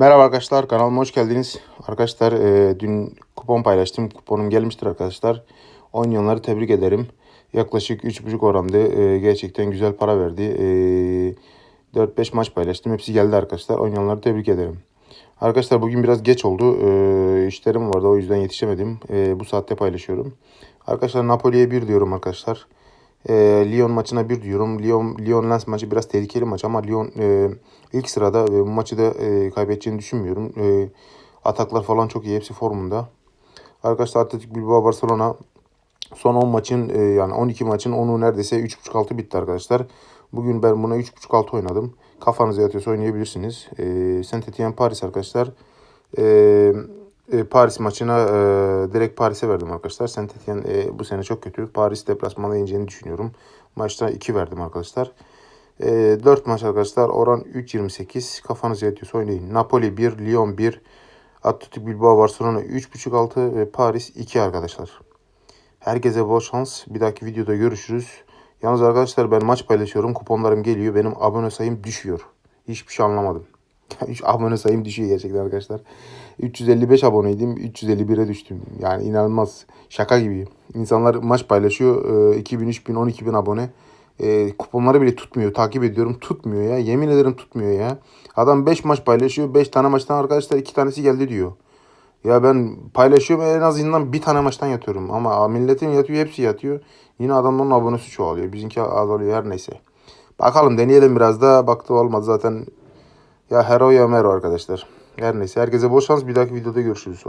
Merhaba arkadaşlar kanalıma hoş geldiniz. Arkadaşlar e, dün kupon paylaştım. Kuponum gelmiştir arkadaşlar. Oynayanları tebrik ederim. Yaklaşık 3.5 orandı. E, gerçekten güzel para verdi. E, 4-5 maç paylaştım. Hepsi geldi arkadaşlar. Oynayanları tebrik ederim. Arkadaşlar bugün biraz geç oldu. E, işlerim vardı o yüzden yetişemedim. E, bu saatte paylaşıyorum. Arkadaşlar Napoli'ye 1 diyorum arkadaşlar. E, Lyon maçına 1 diyorum. Lyon Lyon Lens maçı biraz tehlikeli maç ama Lyon e, ilk sırada ve bu maçı da e, kaybedeceğini düşünmüyorum. E, ataklar falan çok iyi. Hepsi formunda. Arkadaşlar Atletik Bilbao Barcelona son 10 maçın e, yani 12 maçın 10'u neredeyse 3.5-6 bitti arkadaşlar. Bugün ben buna 3.5-6 oynadım. Kafanıza yatıyorsa oynayabilirsiniz. E, Saint Etienne Paris arkadaşlar. E, e, Paris maçına e, direkt Paris'e verdim arkadaşlar. Saint Etienne e, bu sene çok kötü. Paris deplasmanda yeneceğini düşünüyorum. Maçta 2 verdim arkadaşlar. E, 4 maç arkadaşlar. Oran 3.28. Kafanız yatıyorsa oynayın. Napoli 1, Lyon 1, Atletico Bilbao Barcelona 3.5 altı ve Paris 2 arkadaşlar. Herkese bol şans. Bir dahaki videoda görüşürüz. Yalnız arkadaşlar ben maç paylaşıyorum. Kuponlarım geliyor. Benim abone sayım düşüyor. Hiçbir şey anlamadım. Abone sayım düşüyor gerçekten arkadaşlar. 355 aboneydim. 351'e düştüm. Yani inanılmaz. Şaka gibi. İnsanlar maç paylaşıyor. Ee, 2000, 3000, 12000 abone. Ee, kuponları bile tutmuyor. Takip ediyorum. Tutmuyor ya. Yemin ederim tutmuyor ya. Adam 5 maç paylaşıyor. 5 tane maçtan arkadaşlar 2 tanesi geldi diyor. Ya ben paylaşıyorum en azından bir tane maçtan yatıyorum. Ama milletin yatıyor hepsi yatıyor. Yine adamların abonesi çoğalıyor. Bizimki azalıyor her neyse. Bakalım deneyelim biraz da. Baktı olmadı zaten. Ya hero ya mero arkadaşlar. Her neyse herkese bol şans. Bir dahaki videoda görüşürüz. Hoş